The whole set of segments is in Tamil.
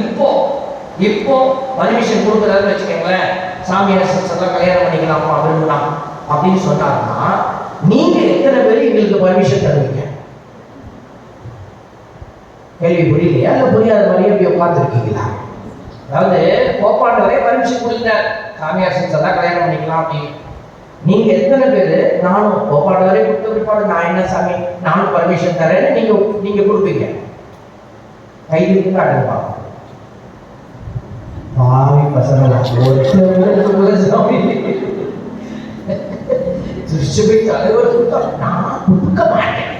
இப்போ இப்போ பர்மிஷன் கொடுக்குறாருன்னு வச்சுக்கோங்களேன். சாமியார் எல்லாம் கல்யாணம் பண்ணிக்கலாமா விரும்பலாம் அப்படின்னு சொன்னாருன்னா நீங்க எத்தனை பேர் எங்களுக்கு பர்மிஷன் தருவீங்க? கேள்வி புரியலையா? இல்லை புரியாத மாதிரியே போய் உட்காந்துருக்கீங்களா அதாவது கோப்பாண்டவரே பர்மிஷன் கொடுத்தார் சாமியார் எல்லாம் கல்யாணம் பண்ணிக்கலாம் அப்படின்னு. நீங்க எத்தனை பேர்? நானும் கோப்பாண்டவரே கொடுத்த பிற்பாடு நான் என்ன சாமி? நானும் பர்மிஷன் தரேன்னு நீங்க நீங்க கொடுப்பீங்க. கைது காட்டுப்பா பாவி பசங்களா ஒருத்தர் சாமி திருச்சிபை தலைவர் கொடுத்தா நான் கொடுக்க மாட்டேன்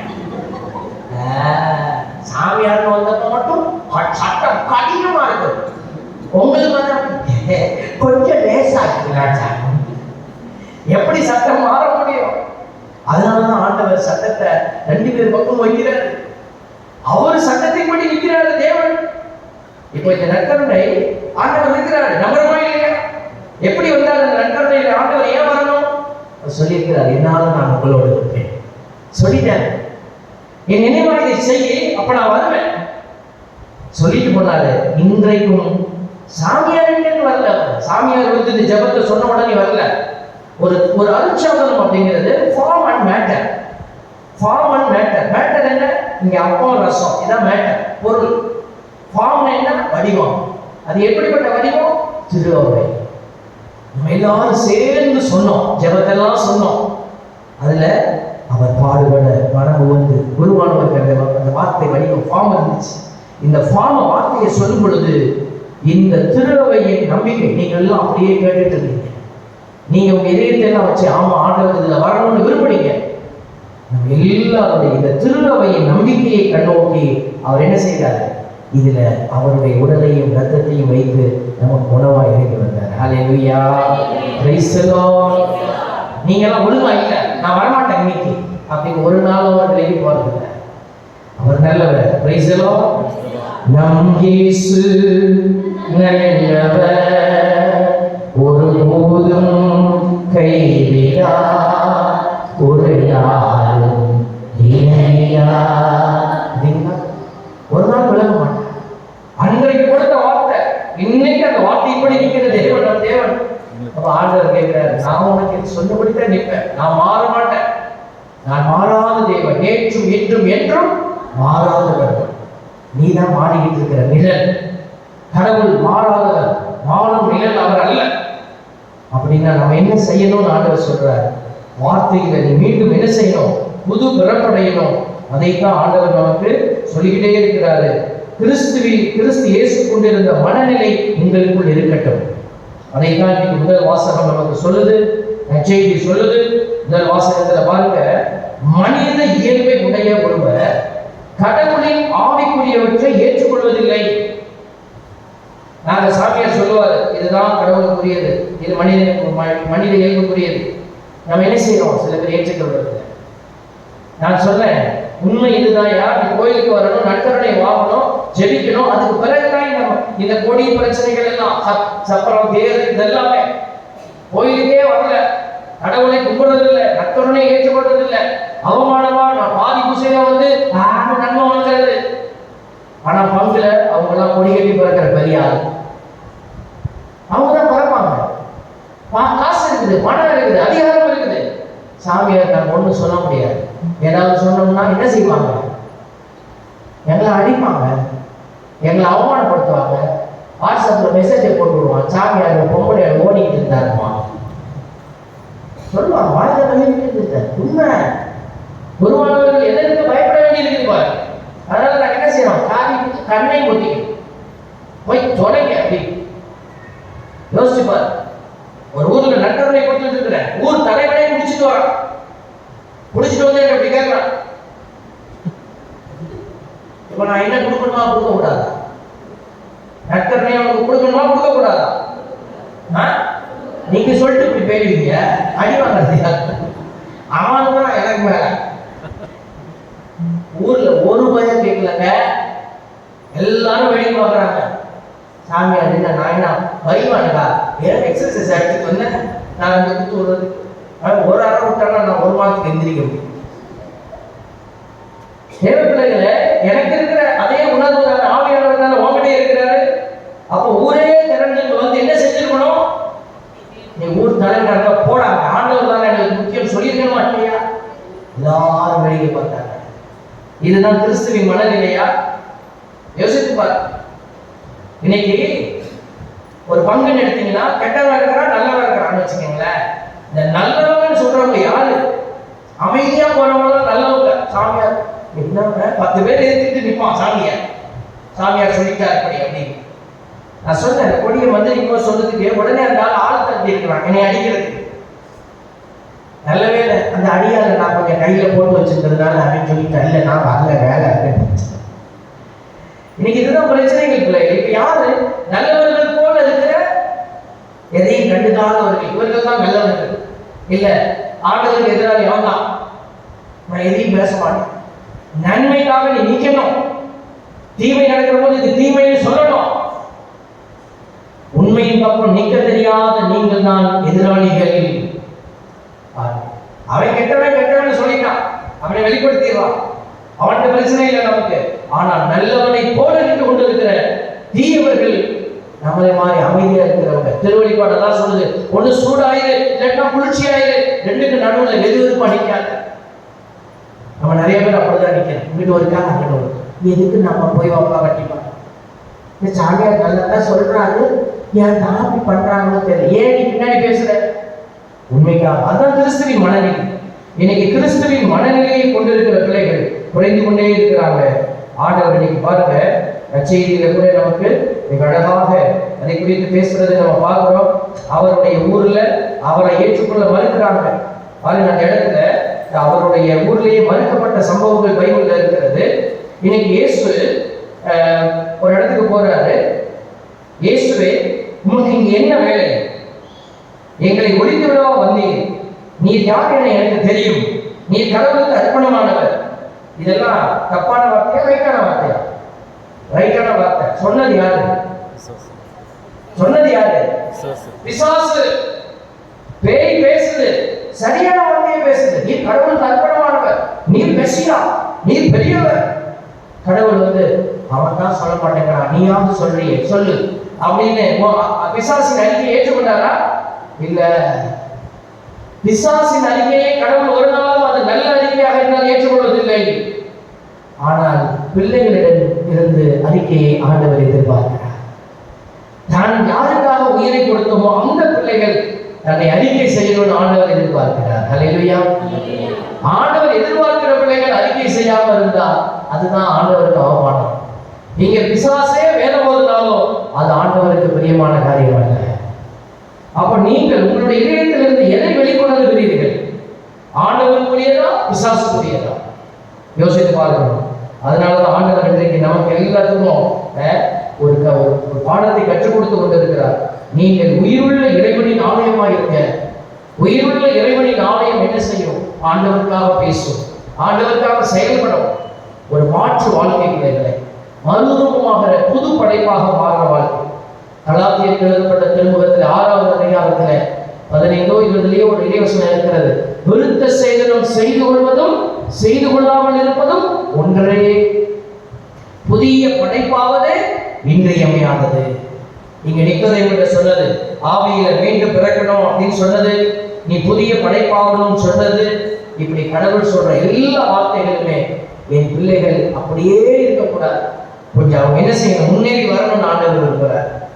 ஆஹ், சாமியார்னு வந்தப்ப மட்டும் சட்டம் கடினமா இருக்கு உங்களுக்கு வந்து கொஞ்சம் லேசாக்கலாம் சாமி எப்படி சட்டம் மாற முடியும்? அதனாலதான் ஆண்டவர் சட்டத்தை ரெண்டு பேர் பக்கம் வைக்கிறார். அவர் சட்டத்தை படி நிற்கிறாரு தேவன். இப்போ இந்த நற்கருணை ஆண்டவர் இருக்கிறார் நம்புறமா இல்லையா எப்படி வந்தால் அந்த நற்கருணையில ஆண்டவர் ஏன் வரணும்? அவர் சொல்லியிருக்கிறார் என்னாலும் நான் உங்களோடு இருப்பேன். சொல்லிட்டேன் என் நினைவாக இதை செய்ய அப்ப நான் வருவேன். சொல்லிட்டு போனாரு. இன்றைக்கும் சாமியார் வரல. சாமியார் வந்து இந்த ஜெபத்தை சொன்ன உடனே வரல. ஒரு ஒரு அருட்சாதனம் அப்படிங்கிறது form and matter form and matter matter என்ன? இங்க அப்பம் ரசம். இதான் மேட்டர் பொருள். ஃபார்ம் என்ன? வடிவம். அது எப்படிப்பட்ட வடிவம்? திருவை நம்ம எல்லாரும் சேர்ந்து சொன்னோம். ஜெபத்தெல்லாம் சொன்னோம். அதுல அவர் பாடுபட மனம் வந்து குருவானவர்கள் அந்த அந்த வார்த்தை வடிவம் ஃபார்ம் இருந்துச்சு. இந்த ஃபார்ம வார்த்தையை சொல்லும் பொழுது இந்த திருவையின் நம்பிக்கை நீங்க எல்லாம் அப்படியே கேட்டுட்டு இருந்தீங்க நீங்க உங்க இதயத்தை எல்லாம் வச்சு ஆமா ஆண்டவர் இதுல வரணும்னு விரும்புறீங்க நம்ம எல்லாருடைய இந்த திருநவையின் நம்பிக்கையை கண்ணோக்கி அவர் என்ன செய்தார் இதுல அவருடைய உடலையும் ரத்தத்தையும் வைத்து நமக்கு உணவா இறங்கி வந்தார். ஹalleluya praise the நீங்க எல்லாம் ஒழுங்கா இல்ல. நான் வரமாட்டேன் இன்னைக்கு. அப்படின்னு ஒரு நாள் அவர் விலகி போறதில்லை. அவர் நல்லவர். Praise நம் இயேசு நல்லவர். நான் உனக்கு இது சொன்னபடி தான் நிற்பேன். நான் மாற மாட்டேன் நான் மாறாத தேவன். நேற்றும் இன்றும் என்றும் மாறாதவர். நீ தான் மாறிக்கிட்டு இருக்கிற நிழல். கடவுள் மாறாதவர். மாறும் நிழல் அவர் அல்ல. அப்படின்னா நம்ம என்ன செய்யணும்னு ஆண்டவர் சொல்றார். வார்த்தையில நீ மீண்டும் என்ன செய்யணும்? புது பிறப்படையணும் அதைத்தான் ஆண்டவர் நமக்கு சொல்லிக்கிட்டே இருக்கிறாரு. கிறிஸ்துவி கிறிஸ்து இயேசு கொண்டிருந்த மனநிலை உங்களுக்குள் இருக்கட்டும். அதைத்தான் இன்னைக்கு முதல் வாசகம் நமக்கு சொல்லுது நச்செய்தி சொல்லுது. முதல் வாசகத்துல பாருங்க மனித இயல்பை உடைய ஒருவர் கடவுளின் ஆவிக்குரியவற்றை ஏற்றுக்கொள்வதில்லை. நாங்க சாமியார் சொல்லுவார் இதுதான் கடவுளுக்குரியது இது மனிதனுக்கு மனித இயல்புக்குரியது. நம்ம என்ன செய்யறோம்? சில பேர் ஏற்றுக்கொள்வதில்லை. நான் சொன்னேன் உண்மை இதுதான் யார் நீ கோயிலுக்கு வரணும் நற்கருணை வாங்கணும் ஜெபிக்கணும். அதுக்கு பிறகுதான் நம்ம இந்த கொடி பிரச்சனைகள் எல்லாம் சப்பரம் தேர் இதெல்லாமே. கோயிலுக்கே வரல. கடவுளை கும்பிடுறது இல்லை நற்கருணை ஏற்றுக்கொள்றது இல்லை அவமானமா நான் பாதி குசையில வந்து நன்மை வாங்குறது. ஆனா பங்குல அவங்க எல்லாம் கொடி கட்டி பிறக்கிற பெரிய ஆள். அவங்க தான் பிறப்பாங்க காசு இருக்குது பணம் இருக்குது அதிகாரம் இருக்குது. சாமியார் நான் ஒன்றும் சொல்ல முடியாது. ஏதாவது சொன்னோம்னா என்ன செய்வாங்க? எங்களை அடிப்பாங்க. எங்களை அவமானப்படுத்துவாங்க. வாட்ஸ்அப்ல மெசேஜை போட்டு விடுவான் அந்த பொம்பளை ஓடிக்கிட்டு இருந்தாருமா சொல்லுவாங்க வாழ்க்கை பண்ணிட்டு உண்மை. குருவானவர்கள் எதற்கு பயப்பட வேண்டியிருக்குது பாரு. அதனால நான் என்ன செய்யறோம் காவி கண்ணை ஒத்திக்கணும் போய் தொலைங்க அப்படி. யோசிச்சு பாரு. ஒரு ஊர்ல நட்டவரை கொடுத்துட்டு இருக்கிறேன். ஊர் தலைவனே முடிச்சுட்டு வரான். குடிச்சிட்டு வந்து என்ன இப்படி கேட்கறான் இப்ப நான் என்ன கொடுக்கணுமா கொடுக்க கூடாதா டாக்டர்னே அவனுக்கு கொடுக்கணுமா கொடுக்க கூடாதா நீங்க சொல்லிட்டு இப்படி பேசுவீங்க அடி வாங்குறது அவனுக்கு தான் எனக்கு மேல. ஊர்ல ஒரு பயம் கேட்கலங்க எல்லாரும் வெளியே பார்க்குறாங்க. சாமியார் என்ன நான் என்ன பரிவானுக்கா ஏன் எக்ஸசைஸ் எடுத்துட்டு வந்தேன் நான் அந்த குத்து விடுறது. அவன் ஒரு அரை விட்டானா நான் ஒரு மாதத்துக்கு எந்திரிக்க முடியும். தேவ எனக்கு இருக்கிற அதே உணர்வு தான் ஆவியானவர் தானே உங்ககிட்டே இருக்கிறாரு. அப்போ ஊரே திறன் நீங்க வந்து என்ன செஞ்சிருக்கணும்? நீ ஊர் தலைவராக போடா ஆண்டவர் தானே எனக்கு முக்கியம் சொல்லியிருக்க மாட்டியா எல்லாரும் வேடிக்கை பார்த்தாங்க. இதுதான் கிறிஸ்துவின் மனநிலையா? யோசித்து பாரு. இன்னைக்கு ஒரு பங்குன்னு எடுத்தீங்கன்னா கெட்டவன் இருக்கிறா நல்லவன் இருக்கிறான்னு வச்சுக்கோங்களேன். இந்த நல்ல சொல்றவங்க யாரு? அமைதியா போறவங்க நல்லவங்க சாமியார். என்னவங்க பத்து பேர் எடுத்துட்டு நிற்பான் சாமியார். சாமியார் சொல்லிட்டார் இப்படி அப்படின்னு. நான் சொன்னேன் கொடிய வந்து மந்திரிக்கோ சொல்றதுக்கு உடனே அந்த ஆள் ஆள் தட்டி இருக்கிறான் என்னை அடிக்கிறதுக்கு. நல்ல வேலை அந்த அடியால நான் கொஞ்சம் கையில போட்டு வச்சிருக்கிறதுனால அப்படின்னு சொல்லிட்டேன் இல்லை நான் வரல வேலை இன்னைக்கு இதுதான் பிரச்சனைகள் பிள்ளைகள் இப்ப யாரு? நல்லவர்கள் போல இருக்கிற எதையும் கண்டுக்காதவர்கள். இவர்கள் தான் நல்லவர்கள். இல்லை ஆண்டவருக்கு எதிராக எவன் தான் நான் எதையும் பேச மாட்டேன். நன்மைக்காக நீ நிக்கணும். தீமை நடக்கிற போது இது தீமைன்னு சொல்லணும். உண்மையின் பக்கம் நிக்க தெரியாத நீங்கள் தான் எதிராளிகள். அவன் கெட்டவன் கெட்டவன் சொல்லிட்டான். அவனை வெளிப்படுத்திடுவான் அவன்கிட்ட பிரச்சனை இல்லை நமக்கு. ஆனால் நல்லவனை போல நின்று கொண்டிருக்கிற தீயவர்கள் நம்மளை மாதிரி அமைதியா இருக்கிறவங்க. திருவழிபாடு எல்லாம் சொல்லுது ஒண்ணு சூடாயிரு இல்லைன்னா குளிர்ச்சி ஆயிரு ரெண்டுக்கு நடுவில் எது எதுவும் நிக்காத. நம்ம நிறைய பேர் அப்படிதான் நிற்கிறோம் இங்கிட்டு ஒரு கால் அங்கிட்டு ஒரு எதுக்கு நம்ம போய் வாப்பா கட்டிப்பா? இந்த சாமியார் நல்லா தான் சொல்றாரு. ஏன் தான் அப்படி பண்றாங்களோ தெரியல. ஏன் நீ பின்னாடி பேசுற? உண்மைக்கா அதான் கிறிஸ்துவின் மனநிலை. இன்னைக்கு கிறிஸ்துவின் மனநிலையை கொண்டிருக்கிற பிள்ளைகள் குறைந்து கொண்டே இருக்கிறாங்க. ஆண்டவர் இன்னைக்கு பாருங்க நற்செய்தியில கூட நமக்கு மிக அழகாக அதை குறித்து பேசுறதை நம்ம பார்க்கிறோம். அவருடைய ஊர்ல அவரை ஏற்றுக்கொள்ள மறுக்கிறாங்க. பாருங்க அந்த இடத்துல அவருடைய ஊர்லேயே மறுக்கப்பட்ட சம்பவங்கள் பைபிள்ல இருக்கிறது. இன்னைக்கு இயேசு ஒரு இடத்துக்கு போறாரு. இயேசுவே உங்களுக்கு இங்க என்ன வேலை? எங்களை ஒழித்து விடவா வந்தீங்க நீர் யார் என எனக்கு தெரியும். நீர் கடவுளுக்கு அர்ப்பணமானவர். இதெல்லாம் தப்பான வார்த்தையா வைக்கான வார்த்தையா? ரைட்டான வார்த்தை. சொன்னது யாரு? சொன்னது யாரு? பிசாசு பேய் பேசுது. சரியான வார்த்தையை பேசுது. நீ கடவுள் அர்ப்பணமானவர் நீ மெஸ்ஸியா? நீ பெரியவர். கடவுள் வந்து அவன் தான் சொல்ல மாட்டேங்கிறான். நீயாவது சொல்றியே சொல்லு. அப்படின்னு பிசாசின் அறிக்கையை ஏற்றுக்கொண்டாரா? இல்ல. பிசாசின் அறிக்கையை கடவுள் ஒரு நாளும் அது நல்ல அறிக்கையாக இருந்தால் ஏற்றுக்கொள்வதில்லை. ஆனால் பிள்ளைகளிடம் இருந்து அறிக்கையை ஆண்டவர் எதிர்பார்க்கிறார். தான் யாருக்காக உயிரை கொடுத்தோமோ அந்த பிள்ளைகள் தன்னை அறிக்கை செய்யணும்னு ஆண்டவர் எதிர்பார்க்கிறார். அலையிலையா ஆண்டவர் எதிர்பார்க்கிற பிள்ளைகள் அறிக்கை செய்யாம இருந்தா அதுதான் ஆண்டவருக்கு அவமானம். நீங்க பிசாசே வேலை போதுனாலும் அது ஆண்டவருக்கு பிரியமான காரியம் அல்ல. அப்ப நீங்கள் உங்களுடைய இதயத்திலிருந்து எதை வெளிக்கொணர்கிறீர்கள்? ஆண்டவருக்குரியதா பிசாசுக்குரியதா யோசித்து பாருங்கள். அதனாலதான் ஆண்டவர் இன்றைக்கு நமக்கு எல்லாத்துக்கும் ஒரு க- ஒரு- பாடத்தை கற்றுக் கொடுத்து கொண்டிருக்கிறார். நீங்கள் உயிருள்ள இறைவனின் ஆலயமா இருக்க உயிருள்ள இறைவனின் ஆலயம் என்ன செய்யும்? ஆண்டவருக்காக பேசும். ஆண்டவருக்காக செயல்படும். ஒரு மாற்று வாழ்க்கை பிள்ளைகளை மறுரூபமாகிற புது படைப்பாக மாறுற வாழ்க்கை. கலாத்தியருக்கு எழுதப்பட்ட திருமுகத்தில் ஆறாவது அதிகாரத்தில் பதினைந்தோ இருபதுலேயோ ஒரு இறைவசனம் இருக்கிறது. விருத்த சேதனம் செய்து கொள்வதும் செய்து கொள்ளாமல் இருப்பதும் ஒன்றே புதிய படைப்பாவது இன்றியமையாதது இங்க நிக்கதேவிட சொன்னது. ஆவியில மீண்டும் பிறக்கணும் அப்படின்னு சொன்னது. நீ புதிய படைப்பாகணும்னு சொன்னது. இப்படி கடவுள் சொல்ற எல்லா வார்த்தைகளுமே என் பிள்ளைகள் அப்படியே இருக்கக்கூடாது. கொஞ்சம் அவங்க என்ன செய்யணும்? முன்னேறி வரணும்னு ஆண்டவர் விரும்புகிறார்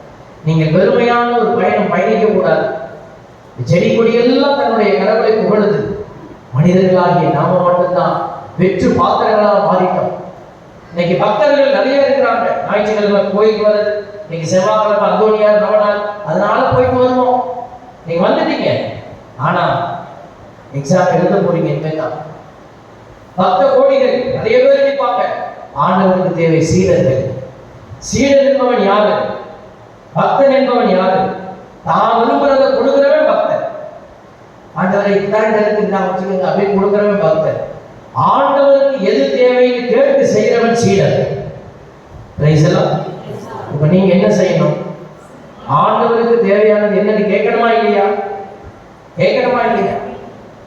நீங்கள் பெருமையான ஒரு பயணம் பயணிக்க கூடாது. செடி கொடி எல்லாம் தன்னுடைய கடவுளை புகழுது. மனிதர்களாகிய நாம மட்டும்தான். வெற்று பாத்திரங்களாக மாறிட்டோம் இன்னைக்கு பக்தர்கள் நிறைய இருக்கிறாங்க. ஞாயிற்றுக்கிழமை கோயிலுக்கு வர்றது இன்னைக்கு செவ்வாய்க்கிழமை அந்தோனியார் நவநாள் அதனால போயிட்டு வருவோம். நீங்க வந்துட்டீங்க. ஆனா எக்ஸாம் எழுத போறீங்க இனிமேதான் பக்த கோடிகள் நிறைய பேர் நிற்பாங்க ஆண்டவருக்கு தேவை சீடர்கள். சீடர் என்பவன் யாரு? பக்தன் என்பவன் யாரு? தான் விரும்புறதை கொடுக்கிறவன் பக்தன். ஆண்டவரை இத்தனை இருக்கு இந்தா வச்சுக்கோங்க. அப்படியே கொடுக்கிறவன் பக்தன். ஆண்டவருக்கு எது தேவைன்னு கேட்டு செய்கிறவன் சீடர் Praise இப்ப நீங்க என்ன செய்யணும்? ஆண்டவருக்கு தேவையானது என்னன்னு கேட்கணுமா இல்லையா? கேட்கணுமா இல்லையா?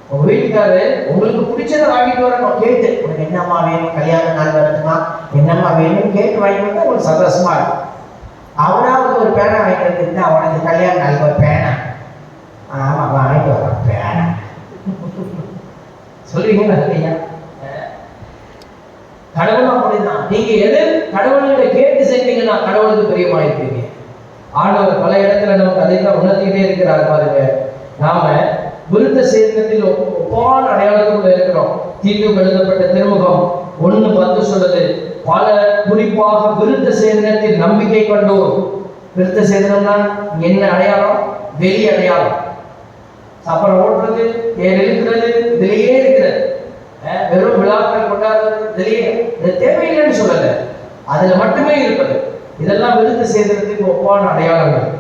உங்க வீட்டுக்காரரு உங்களுக்கு பிடிச்சதை வாங்கிட்டு வரணும். கேட்டு உனக்கு என்னம்மா வேணும்? கல்யாண நாள் வரட்டுமா? என்னம்மா வேணும்னு கேட்டு வாங்கிட்டு வந்தா உங்களுக்கு சந்தோஷமா இருக்கும். அவனாவது ஒரு பேனா வாங்கிட்டு வந்துருந்தா அவனுக்கு கல்யாண நாளுக்கு ஒரு பேனா. ஆமா வாங்கிட்டு வரான் பேனா. சொல்லுவீங்களா இல்லையா? கடவுளும் அப்படிதான் நீங்க எது கடவுள்கிட்ட கேட்டு செய்வீங்கன்னா கடவுளுக்கு பிரியமாயிருப்பீங்க ஆண்டவர் பல இடத்துல நமக்கு அதை தான் உணர்த்திக்கிட்டே இருக்கிறார் பாருங்க. நாம விருத்த சேர்க்கத்தில் ஒப்பான அடையாளத்துக்குள்ள இருக்கிறோம். தீர்வு எழுதப்பட்ட திருமுகம் ஒண்ணு பத்து சொல்லுது. பல குறிப்பாக விருத்த சேதனத்தில் நம்பிக்கை கொண்டோர். விருத்த சேதனம்னா என்ன அடையாளம்? வெளி அடையாளம். அப்புறம் ஓட்டுறது ஏன் இருக்கிறது இதுலயே இருக்கிறது. வெறும் விழாக்கள் கொண்டாடுறது இதுலயே இது தேவையில்லைன்னு சொல்லல. அதுல மட்டுமே இருப்பது. இதெல்லாம் விருந்து சேதனத்துக்கு ஒப்பான அடையாளங்கள்.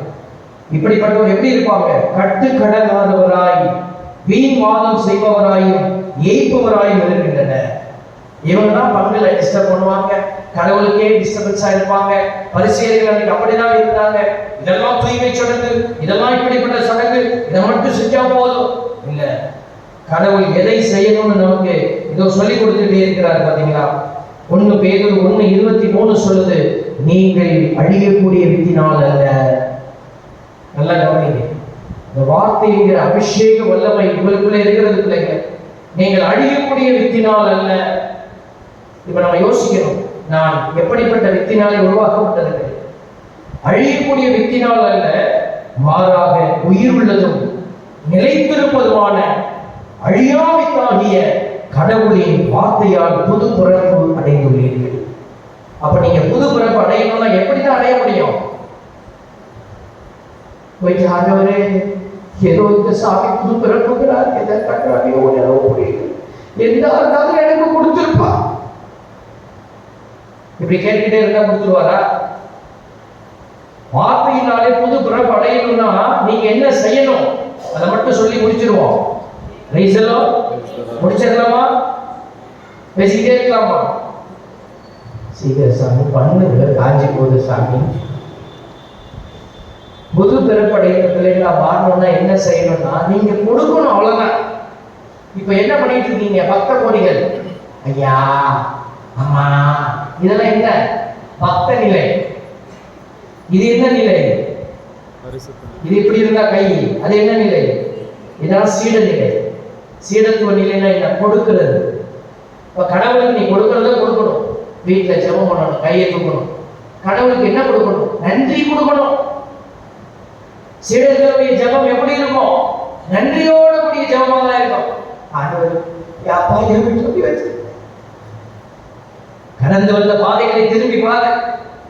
இப்படிப்பட்டவர் எப்படி இருப்பாங்க? கட்டுக்கடங்காதவராய் வீண் வாதம் செய்பவராயும் ஏய்ப்பவராயும் இருக்கின்றனர். இவங்க தான் பங்குல டிஸ்டர்ப் பண்ணுவாங்க. கடவுளுக்கே டிஸ்டர்பன்ஸா இருப்பாங்க. பரிசீலிகள் அன்னைக்கு அப்படிதான் இருந்தாங்க. இதெல்லாம் தூய்மை சடங்கு. இதெல்லாம் இப்படிப்பட்ட சடங்கு. இதை மட்டும் செஞ்சா போதும். இல்லை கடவுள் எதை செய்யணும்னு நமக்கு இதோ சொல்லி கொடுத்துட்டே இருக்கிறார் பாத்தீங்களா ஒண்ணு பேதூர் ஒண்ணு இருபத்தி மூணு சொல்லுது நீங்கள் அழியக்கூடிய வித்தினால் அல்ல. நல்லா கவனிங்க. இந்த வார்த்தைங்கிற அபிஷேக வல்லமை உங்களுக்குள்ள இருக்கிறது பிள்ளைங்க. நீங்கள் அழியக்கூடிய வித்தினால் அல்ல. இப்ப நம்ம யோசிக்கணும். நான் எப்படிப்பட்ட வித்தினாலே உருவாக்கப்பட்டிருக்கிறேன் அழியக்கூடிய வித்தினால் அல்ல மாறாக உயிர் உள்ளதும் நிலைத்திருப்பதுமான அழியாவித்தாகிய கடவுளின் வார்த்தையால் புது பிறப்பு அடைந்துள்ளீர்கள். அப்ப நீங்க புது பிறப்பு அடையணும்னா எப்படிதான் அடைய முடியும்? போயிட்டு ஆண்டவரே ஏதோ இந்த சாமி புது பிறப்புகிறார் எதை கட்டுறாங்க உணர முடியுது எந்த அர்த்தத்தில் எனக்கு கொடுத்துருப்பா. இப்படி கேட்டுக்கிட்டே இருந்தா கொடுத்துருவாரா? வார்த்தையினாலே புது பிறப்பு அடையணும்னா நீங்க என்ன செய்யணும்? அதை மட்டும் சொல்லி முடிச்சிருவோம். ரீசலோ முடிச்சிடலாமா பேசிக்கிட்டே இருக்கலாமா? சீக்கிரம் சாமி பண்ணுங்க. காஞ்சி போகுது சாமி. புது பிறப்படைந்த பிள்ளைகளா மாறணும்னா என்ன செய்யணும்னா நீங்க கொடுக்கணும் அவ்வளவுதான். இப்ப என்ன பண்ணிட்டு இருக்கீங்க? பக்த கோடிகள். ஐயா அம்மா இதெல்லாம் என்ன? பக்த நிலை. இது என்ன நிலை? இது இப்படி இருந்தா கை. அது என்ன நிலை? இதெல்லாம் சீட நிலை. சீரத்துவ நிலைன்னா என்ன கொடுக்கிறது. இப்போ கடவுளுக்கு நீ கொடுக்கறத கொடுக்கணும். வீட்டுல ஜெபம் பண்ணணும் கையை தூக்கணும். கடவுளுக்கு என்ன கொடுக்கணும்? நன்றி கொடுக்கணும். சீடர்களுடைய ஜெபம் எப்படி இருக்கும்? நன்றியோட கூடிய ஜெபமா தான் இருக்கும் ஆண்டவர் யாப்பா எப்படி சொல்லி வச்சு கடந்து வந்த பாதைகளை திரும்பி பாரு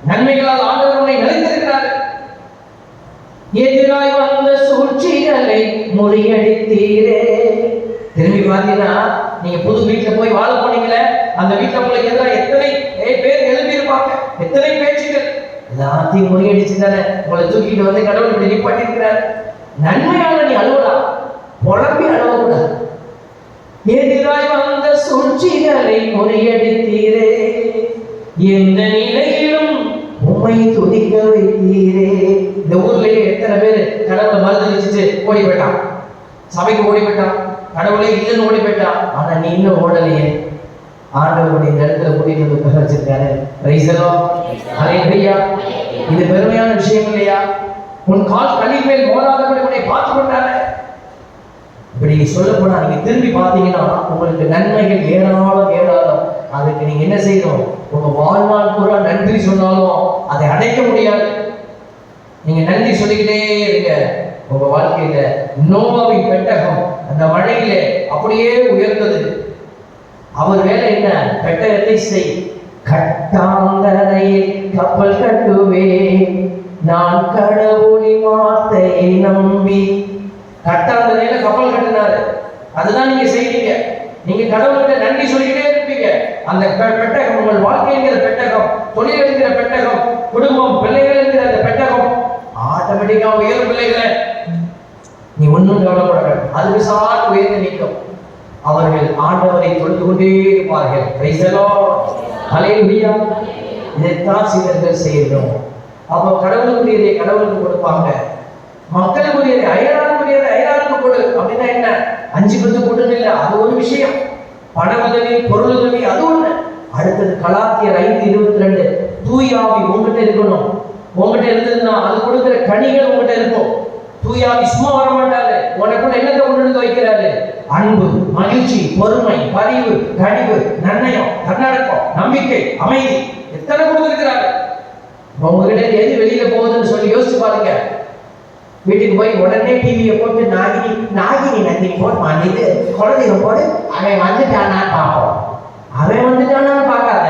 நன்மைகளால் ஆண்டவர் உன்னை நிலைத்திருக்கிறார். எதிராய் வந்த சூழ்ச்சிகளை முறியடித்தீரே. திரும்பி பார்த்தீங்கன்னா நீங்க புது வீட்டுல போய் வாழ போனீங்களே அந்த வீட்டுல உங்களுக்கு எதிராக எத்தனை பேர் எழுப்பி இருப்பாங்க எத்தனை பேச்சுகள் எல்லாத்தையும் முறியடிச்சு தானே உங்களை தூக்கிட்டு வந்து கடவுள் இப்படி நிப்பாட்டிருக்கிறார் நன்மையான நீ அழுவலாம் புலம்பி அழுவக்கூடாது. எதிராய் வந்த சூழ்ச்சிகளை முறியடித்தீரே எந்த நிலையிலும் உண்மை துதிக்க வைத்தீரே. இந்த ஊர்லயே எத்தனை பேர் கடவுளை மருந்து வச்சுட்டு ஓடி போயிட்டான். சபைக்கு ஓடி போயிட்டான். கடவுளே இல்லைன்னு ஓடி போயிட்டான் ஆனா நீ இன்னும் ஓடலையே. ஆண்டவருடைய நிலத்துல கூட்டிட்டு வந்து உட்கார வச்சிருக்காரு. ரைசலோ அலையா இது பெருமையான விஷயம் இல்லையா? உன் கால் கல்லின் மேல் மோதாதபடி உன்னை பார்த்து கொண்டாரு. இப்படி சொல்ல போனா நீங்க திரும்பி பார்த்தீங்கன்னா உங்களுக்கு நன்மைகள் ஏராளம் ஏராளம். அதுக்கு நீங்க என்ன செய்யணும்? உங்க வாழ்நாள் பூரா நன்றி சொன்னாலும் அதை அடைக்க முடியாது. நீங்க நன்றி சொல்லிக்கிட்டே இருக்க உங்க வாழ்க்கையில நோவாவின் பெட்டகம் அந்த மழையிலே அப்படியே உயர்ந்தது. அவர் வேலை என்ன? பெட்டகத்தை செய். கட்டாந்தரையில் கப்பல் கட்டுவே. நான் கடவுளின் வார்த்தையை நம்பி. கட்டாந்தரையில கப்பல் கட்டினாரு. அதுதான் நீங்க செய்வீங்க நீங்க கடவுள்கிட்ட நன்றி சொல்லிக்கிட்டே இருப்பீங்க. அந்த பெ- பெட்டகம் உங்கள் வாழ்க்கைங்கிற பெட்டகம் தொழில் என்கிற பெட்டகம் குடும்பம் பிள்ளைகள் என்கிற அந்த பெட்டகம். ஆட்டோமேட்டிக்கா உயர் பிள்ளைகளை. நீ ஒன்றும் கவலைப்பட அது அதுக்கு உயர்ந்து நிற்கும். அவர்கள் ஆண்டவரை தொழுது கொண்டே இருப்பார்கள். பிரைசலோ the Lord. இதைத்தான் சீடர்கள் செய்யணும் அப்போ கடவுளுக்குரியதை கடவுளுக்கு கொடுப்பாங்க. மக்களுக்குரியதை அயலாருக்குரியதை அயலாருக்கு கொடு. அப்படின்னா என்ன? அஞ்சு பத்து கொடுன்னு இல்லை அது ஒரு விஷயம். பண உதவி பொருள் உதவி அது ஒண்ணு. அடுத்தது கலாத்தியர் ஐந்து இருபத்தி ரெண்டு தூயாவி உங்ககிட்ட இருக்கணும். உங்ககிட்ட இருந்ததுன்னா அது கொடுக்குற கனிகள் உங்ககிட்ட இருக்கும். தூயாவி சும்மா வர மாட்டாரு. உனக்குள்ள என்னத்தை கொண்டு வந்து வைக்கிறாரு? அன்பு மகிழ்ச்சி பொறுமை பரிவு கனிவு நன்னயம் தன்னடக்கம் நம்பிக்கை அமைதி. எத்தனை கொடுத்துருக்கிறாரு? உங்ககிட்ட எது வெளியில போகுதுன்னு சொல்லி யோசிச்சு பாருங்க. வீட்டுக்கு போய் உடனே டிவியை போட்டு நாகினி நாகினி நந்தினி போட்டு மாட்டிட்டு குழந்தைங்க போட்டு அவன் வந்துட்டானான்னு பார்ப்போம். அவன் வந்துட்டானான்னு பார்க்காத.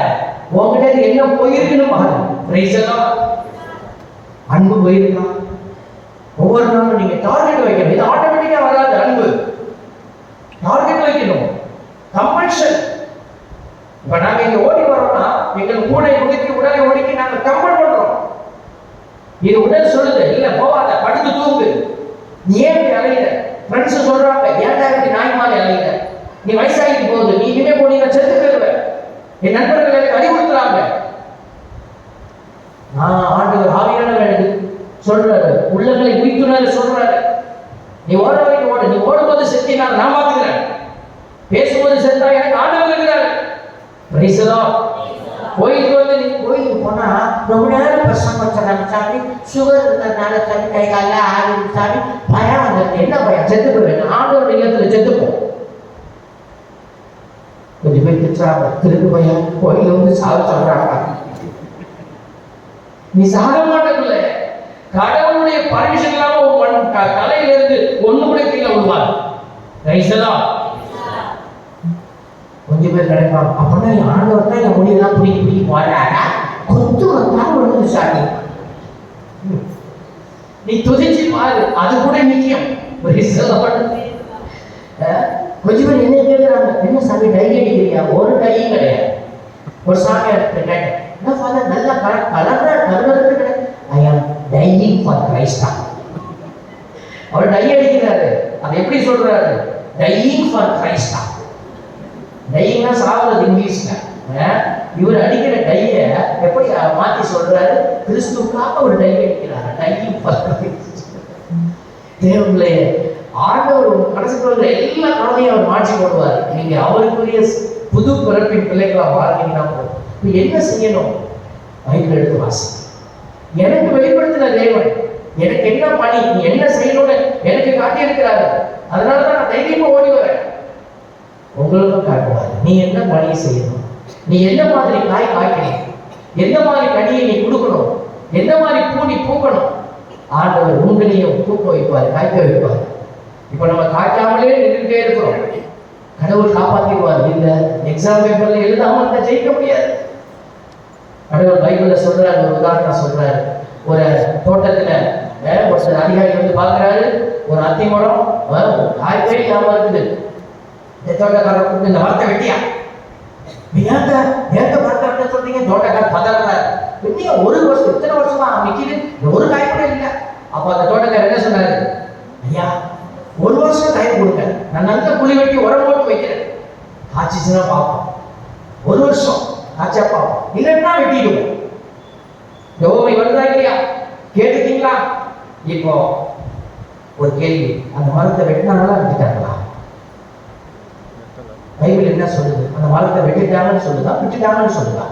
உங்ககிட்ட என்ன போயிருக்குன்னு பாருங்க. அன்பு போயிருக்கான் ஒவ்வொரு நாளும் நீங்க டார்கெட் வைக்கணும். இது ஆட்டோமேட்டிக்கா வராது அன்பு. டார்கெட் வைக்கணும். கம்பல்ஷன் இப்ப நாங்க இங்க ஓடி வரோம்னா எங்கள் கூடை ஒடுக்கி உடலை ஒடுக்கி நாங்க கம்பல் பண்றோம். இது உடல் சொல்லுது இல்ல போவாத படுத்து தூங்கு. நீ ஏன் அலையில ஃப்ரெண்ட்ஸ் சொல்றாங்க ஏன்டா இப்படி நாய் மாதிரி அலையில நீ வயசாகிட்டு போகுது நீ இனிமே போனீங்க செத்து போயிருவ என் நண்பர்கள் எனக்கு அறிவுறுத்துறாங்க. நான் ஆண்டு ஆவியானவர் சொல்றாரு. உள்ளங்களை உயிர்த்துணர் சொல்றாரு. நீ ஓட வரைக்கும் நீ ஓடும்போது செத்தி நான் நான் பார்த்துக்கிறேன். பேசும்போது செத்தா எனக்கு ஆண்டவர் இருக்கிறார். Praise கோயிலுக்கு வந்து நீ கோயிலுக்கு போனா ரொம்ப நேரம் பிரசங்கம் வச்சாங்க சாமி சுகர் இருந்ததுனால சாமி கை கால ஆறு சாமி பயம் வந்துருக்கு என்ன பயம்? செத்து போயிடுவேன் ஆண்டவர் செத்து செத்துப்போம் கொஞ்சம் பேர் திட்டுறாங்க திருக்கு பையன். கோயில வந்து சாவு சொல்றாங்க நீ சாக மாட்டேங்கல கடவுளுடைய பர்மிஷன் இல்லாம உன் தலையில இருந்து ஒண்ணு கூட கீழே விடுவார் ரைசலா கொஞ்சம் பேர் கிடைப்பாங்க. அப்படின்னா ஆண்டவர் தான் என் முடியெல்லாம் பிடிக்கி பிடிக்கி போறாரா? கொத்து வந்தாலும் விழுந்து சாமி. ம். நீ துதிச்சு பாரு. அது கூட நிச்சயம். கொஞ்சம் பேர் என்ன கேட்கிறாங்க என்ன சாமி டை அடிக்கிறியா ஒரு டையும் கிடையாது. ஒரு சாமி கேட்டேன். என்ன ஃபாதர் நல்லா கலர் கலர் கலருக்கு கிடையாது ஐ ஆம் டையிங் ஃபார் கிரைஸ்டா அவர் டை அடிக்கிறாரு. அதை எப்படி சொல்றாரு? டையிங் ஃபார் கிரைஸ்டா டையிங்னா சாவது இங்கிலீஷ்ல. இவர் அடிக்கிற டைய எப்படி மாத்தி சொல்றாரு? கிறிஸ்துக்காக ஒரு டை அடிக்கிறாரு. டையிங் ஃபார் தேவங்களே ஆண்டவர் கடைசி சொல்ற எல்லா குழந்தையும் அவர் மாற்றி போடுவார். நீங்க அவருக்குரிய புது பிறப்பின் பிள்ளைகளா வாழ்ந்தீங்கன்னா போதும். என்ன செய்யணும்? பைபிள் எடுத்து வாசி எனக்கு வெளிப்படுத்தின தேவன். எனக்கு என்ன பணி? நீ என்ன செய்யணும்னு எனக்கு காட்டி இருக்கிறாரு அதனால தான் நான் தைரியமா ஓடி வரேன். உங்களுக்கும் காட்டுவார் நீ என்ன பணியை செய்யணும்? நீ என்ன மாதிரி காய் காய்க்கணும்? எந்த மாதிரி கனியை நீ கொடுக்கணும்? எந்த மாதிரி பூ நீ பூக்கணும்? ஆண்டவர் உங்களையும் பூக்க வைப்பார் காய்க்க வைப்பார். இப்போ நம்ம காய்க்காமலே நின்றுட்டே இருக்கிறோம். கடவுள் காப்பாத்திடுவார். இந்த எக்ஸாம் பேப்பர்ல எழுதாம அந்த ஜெயிக்க முடியாது. கடவுள் பைபிள்ல சொல்றாரு ஒரு உதாரணம் சொல்றாரு. ஒரு தோட்டத்துல அஹ், ஒருத்தர் அதிகாரி வந்து பாக்குறாரு ஒரு அத்தி மரம் அஹ், காய்கறி இல்லாம இருக்குது. இந்த தோட்டக்காரர் கூப்பிட்டு இந்த மரத்தை வெட்டியா? ஏங்க ஏங்க மரத்தை சொல்றீங்க? தோட்டக்காரர் பதறாரு. வெட்டியா ஒரு வருஷம் இத்தனை வருஷமா நிக்குது. ஒரு காய் கூட இல்லை. அப்ப அந்த தோட்டக்காரர் என்ன சொன்னாரு? ஐயா ஒரு வருஷம் டைம் கொடுங்க. நான் நல்ல குழி வெட்டி உரம் போட்டு வைக்கிறேன். காய்ச்சிச்சுன்னா பார்ப்போம். ஒரு வருஷம். ஆச்சப்பா இல்லைன்னா வெட்டிடுவோம். யோகமை வருதா இல்லையா? கேட்டுக்கீங்களா இப்போ ஒரு கேள்வி. அந்த மரத்தை வெட்டினாங்களா வெட்டிட்டாங்களா? பைபிள் என்ன சொல்லுது? அந்த மரத்தை வெட்டிட்டாங்கன்னு சொல்லுதா விட்டுட்டாங்கன்னு சொல்லுதா?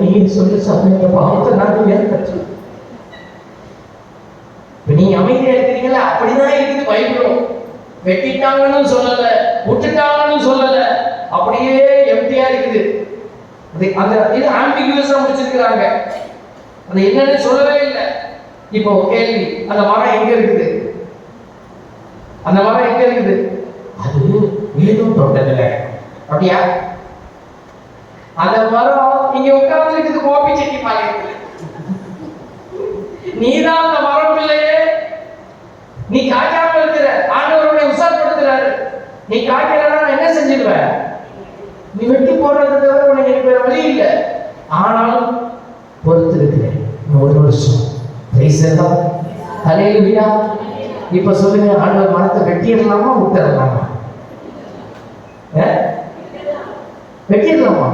நீ சொல்லு சாமி பாவத்தை கற்று அமைதியா இருக்கிறீங்களா? அப்படிதான் இருக்குது பயப்படும் வெட்டிட்டாங்கன்னு சொல்லல விட்டுட்டாங்கன்னு சொல்லல. அப்படியே எம்டியா இருக்குது. அந்த இது ஆம்பிகுவஸா முடிச்சிருக்கிறாங்க. அது என்னன்னு சொல்லவே இல்லை. இப்போ கேள்வி அந்த மரம் எங்க இருக்குது? அந்த மரம் எங்க இருக்குது? அது ஏதும் தோட்டத்துல. அப்படியா? அந்த மரம் இங்க உட்கார்ந்து இருக்குது கோபி செட்டி பாளையத்துல. நீதான் அந்த மரம் பிள்ளையே. நீ காய்க்காம நீ காய்க்கலன்னா என்ன செஞ்சிடுவேன்? நீ வெட்டி போடுறது தவிர உனக்கு எனக்கு வேற வழி இல்லை. ஆனாலும் பொறுத்து இருக்கிறேன் ஒரு வருஷம். பேசலாம் தலையிலுயா இப்ப சொல்லுங்க ஆண்டவர் மரத்தை வெட்டிடலாமா விட்டுறலாமா வெட்டிடலாமா?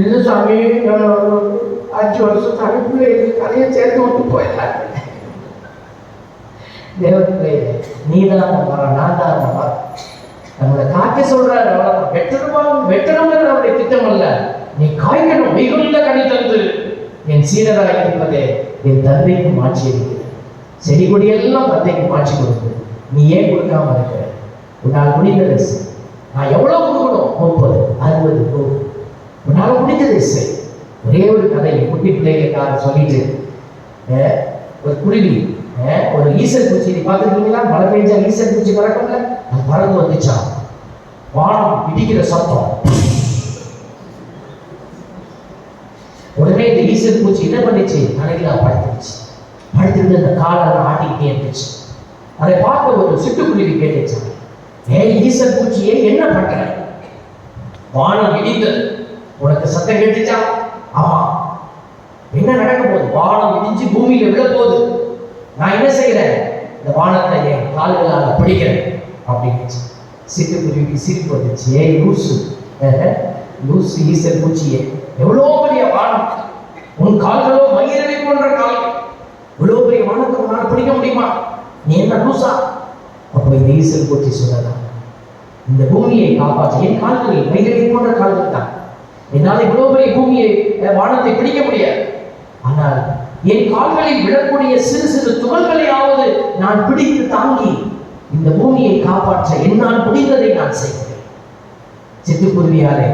இல்லை சாமி அஞ்சு வருஷம் சாமி பிள்ளைகளுக்கு கதையை சேர்த்து விட்டு போயிடலாம். தேவர்களே நீதான் அந்த நான் தான் அந்த நம்மளை காட்டி சொல்றாரு அவ்வளவுதான். வெட்டணுமா வெட்டணுங்கிறது அவருடைய திட்டம் அல்ல. நீ காய்க்கணும் மிகுந்த கனி தந்து. என் சீடராக இருப்பதே என் தந்தைக்கு மாற்றி இருக்கிறது செடி கொடியெல்லாம் தந்தைக்கு மாற்றி கொடுக்குது நீ ஏன் கொடுக்காம இருக்கிற உன்னால் முடிந்ததை செய் நான் எவ்வளவு கொடுக்கணும்? முப்பது அறுபது நூறு. உன்னால் முடிந்ததை செய் ஒரே ஒரு கதை குட்டி பிள்ளைகளுக்காக சொல்லிட்டு ஒரு குருவி. ஒரு ஈசல் பூச்சி நீ பார்த்துருக்கீங்களா? மழை பெஞ்சா ஈசல் பூச்சி பறக்கல அது பறந்து வந்துச்சா? வானம் இடிக்கிற சத்தம். உடனே இந்த ஈசல் பூச்சி என்ன பண்ணிச்சு? தலையில படுத்துருச்சு. படுத்துட்டு அந்த காலெல்லாம் ஆட்டிக்கிட்டே இருந்துச்சு. அதை பார்த்து ஒரு சிட்டுக்குருவி கேட்டுச்சான் ஏய் ஈசல் பூச்சியே என்ன பண்ற? வானம் இடிந்தது உனக்கு சத்தம் கேட்டுச்சா? ஆமா. என்ன நடக்க போகுது? வானம் இடிஞ்சு பூமியில விழ போகுது நான் என்ன செய்கிறேன் இந்த வானத்தை என் கால்களால் பிடிக்கிறேன். அப்படின்னு சிட்டுக்குருவிக்கு சிரிப்பு வந்துச்சு. ஏ லூசு. லூசு ஈசல் பூச்சியே எவ்வளோ பெரிய வானம்? உன் கால்களோ மயிரை போன்ற கால் இவ்வளோ பெரிய வானத்தை உன்னால் பிடிக்க முடியுமா? நீ என்ன லூசா? அப்போ இந்த ஈசல் பூச்சி சொன்னதான் இந்த பூமியை காப்பாற்ற. என் கால்களில் மயிரவை போன்ற கால்கள் தான். என்னால் இவ்வளோ பெரிய பூமியை வானத்தை பிடிக்க முடியாது. ஆனால் என் கால்களில் விழக்கூடிய சிறு சிறு துகள்களையாவது நான் பிடித்து தாங்கி இந்த பூமியை காப்பாற்ற என்னால் முடிந்ததை நான் செய்கிறேன் சித்துக்குருவியாரே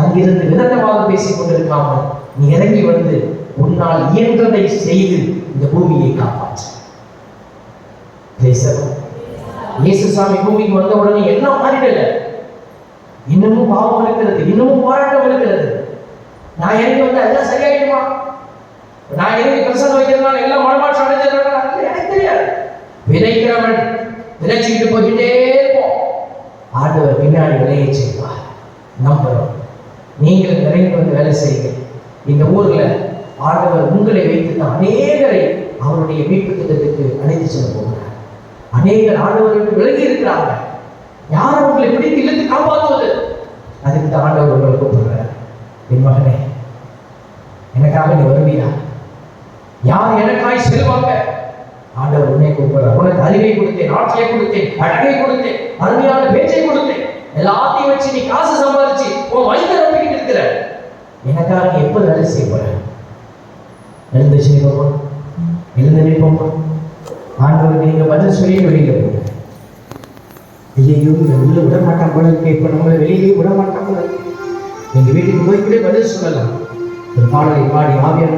அங்கிருந்து விதட்டமாக பேசிக் கொண்டிருக்காமல் நீ இறங்கி வந்து உன்னால் இயன்றதை செய்து இந்த பூமியை காப்பாற்ற. Praise the இயேசுசாமி பூமிக்கு வந்த உடனே எல்லாம் மாறிடல. இன்னமும் பாவம் இருக்கிறது இன்னமும் போராட்டம் இருக்கிறது. நான் இறங்கி வந்தா எல்லாம் சரியாயிடுமா? நான் இறங்கி பிரசங்கம் வைக்கிறதுனால எல்லாம் மனமாற்றம் அடைஞ்சிடறாங்க எனக்கு தெரியாது. விதைக்கிறவன் விதைச்சுக்கிட்டு போய்கிட்டே இருப்போம். ஆண்டவர் பின்னாடி விளைய செய்வார். நம்புறோம் நீங்கள் நிறைந்து வந்து வேலை செய்யுங்க இந்த ஊர்ல ஆண்டவர் உங்களை வைத்து தான் அநேகரை அவருடைய மீட்பு திட்டத்துக்கு அழைத்து செல்ல போகிறார். அநேகர் ஆண்டவர்கள் விலகி இருக்கிறாங்க யார் உங்களை பிடித்து இழுத்து காப்பாற்றுவது? அதுக்கு தான் ஆண்டவர் உங்களை கூப்பிடுறார் என் மகனே எனக்காக நீ வருவியா? யார் எனக்காய் செல்வாங்க? ஆண்டவர் உன்னை கூப்பிடுறார் உனக்கு அறிவை கொடுத்தேன் ஆட்சியை கொடுத்தேன் அழகை கொடுத்தேன் அருமையான பேச்சை கொடுத்தேன். எல்லாத்தையும் வச்சு நீ காசு சம்பாதிச்சு உன் வயிற்று நம்பிக்கிட்டு இருக்கிற. எனக்காக நீ எப்போ வேலை செய்ய போற? எழுந்த செய்வோமா எழுந்து நிற்போமா ஆண்டவர் நீங்க பதில் சொல்லி வெளியில போங்க. ஐயோ இவங்க உள்ள விட மாட்டான் போல இருக்கு. இப்ப நம்மளை வெளியிலேயே விட மாட்டாங்க எங்க வீட்டுக்கு போய்கிட்டே பதில் சொல்லலாம். ஒரு பாடலை பாடி ஆவியான